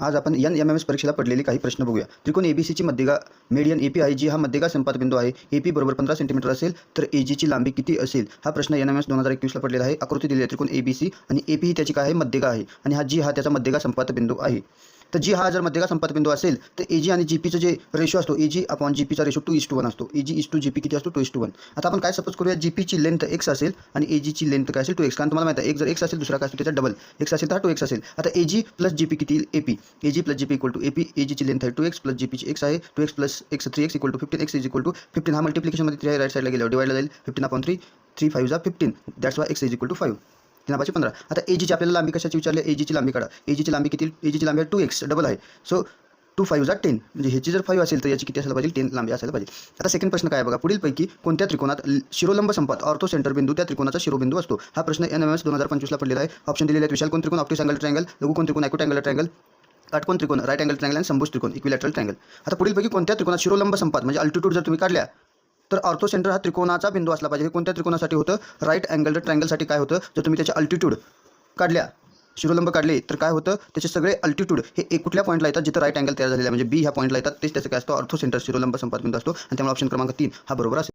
आज आपण N M M S परीक्षेला पडलेली काही प्रश्न बघूया. त्रिकोण ए बी सीची मध्यगा मेडियन ए पी आहे जी हा मध्यगा संपात बिंदू आहे. ए पी बरोबर पंधरा सेंटीमीटर असेल तर ए जीची लांबी किती असेल? हा प्रश्न एन एम एस दोन हजार एकवीसला पडलेला आहे. आकृती दिली आहे त्रिकोण ए बी सी आणि ए पी ही त्याची काय आहे? मध्यगा आहे. आणि हा जी हा त्याचा मध्यगा संपात बिंदू आहे. तर जी हा जर मध्यगा संपात बिंदू असेल तर ए जी आणि जी पीचं जे रेशो असतो ए जी अपॉन जी पीचा ratio two is two one असतो. A G is to G P किती असतो? टू इस टू वन आता आपण काय सपोज करूया? जी पीची लेंथ एक्स असेल आणि ए जीची लेंथ काय असेल? टू एक्स कारण तुम्हाला माहिती आहे एक जर एक्स असेल दुसरा काय असतो? त्याचा डबल एक्स असेल तर टू एक्स असेल. आता ए जी प्लस जी पी किती A P A G plus G P equal to A P A जीची लेंथ आहे टू एक्स प्लस जी पीची एक्स आहे. Two X plus X three X equal to fifteen X is equal to fifteen हा मल्टिप्लिकेशनमध्ये three right साईडला गेल्यावर डिवाइडला जाईल. Fifteen upon three three five जा fifteen that's why X is equal to five तीन पाचशे पंधरा. आता ए जीची आपल्याला लांबी कशाची विचारली? एजीची लांबी काढा. एजीची लांबी किती? एजीची लांबी आहे टू एक्स डबल आहे. सो टू फाईव्ह जा टेन म्हणजे ह्याची जर फाईव्ह असेल तर याची किती असायला पाहिजे? टेन लांबी असायला पाहिजे. आता सेकंड प्रश्न काय बघा? पुढीलपैकी कोणत्या त्रिकोणात शिरोलंब संपात ऑर्थो सेंटर बिंदू त्या त्रिकोणाचा शिरोबिंदू असतो? हा प्रश्न एन एम एस दोन हजार पंचवीसला पडलेला आहे. ऑप्शन दिलेले आहेत विशाल. कोण त्रिकोण? ऑप्टिस अँगल ट्रँगल लघु कोण त्रिकोण? ॲक्ट अँगल ट्रँगल काटकोण त्रिकोण? राईट अँगल ट्रँगल आणि संभूज त्रिकोण. इक्विलॅटरल ट्रँगल आता पुढीलपैकी कोणत्या त्रिकोणात शिरोलंब संपात म्हणजे अल्टिट्यूड जर तुम्ही काढल्या तर ऑर्थो सेंटर हा त्रिकोणाचा बिंदू असला पाहिजे. हे कोणत्या त्रिकोणासाठी होतं? राईट अँगल ट्रँगलसाठी काय होतं? जर तुम्ही त्याच्या अल्टिट्यूड काढल्या शिरोलंब काढले तर काय होतं? त्याचे सगळे अल्टिट्यूड हे एक कुठल्या पॉईंटला येतात? जिथं राईट अँगल तयार झालेला म्हणजे बी ह्या पॉईंटला येतात. तेच त्याचं काय असतो? ऑर्थो सेंटर शिरोलंब संपात बिंदू असतो. आणि त्यामुळे ऑप्शन क्रमांक तीन हा बरोबर असेल.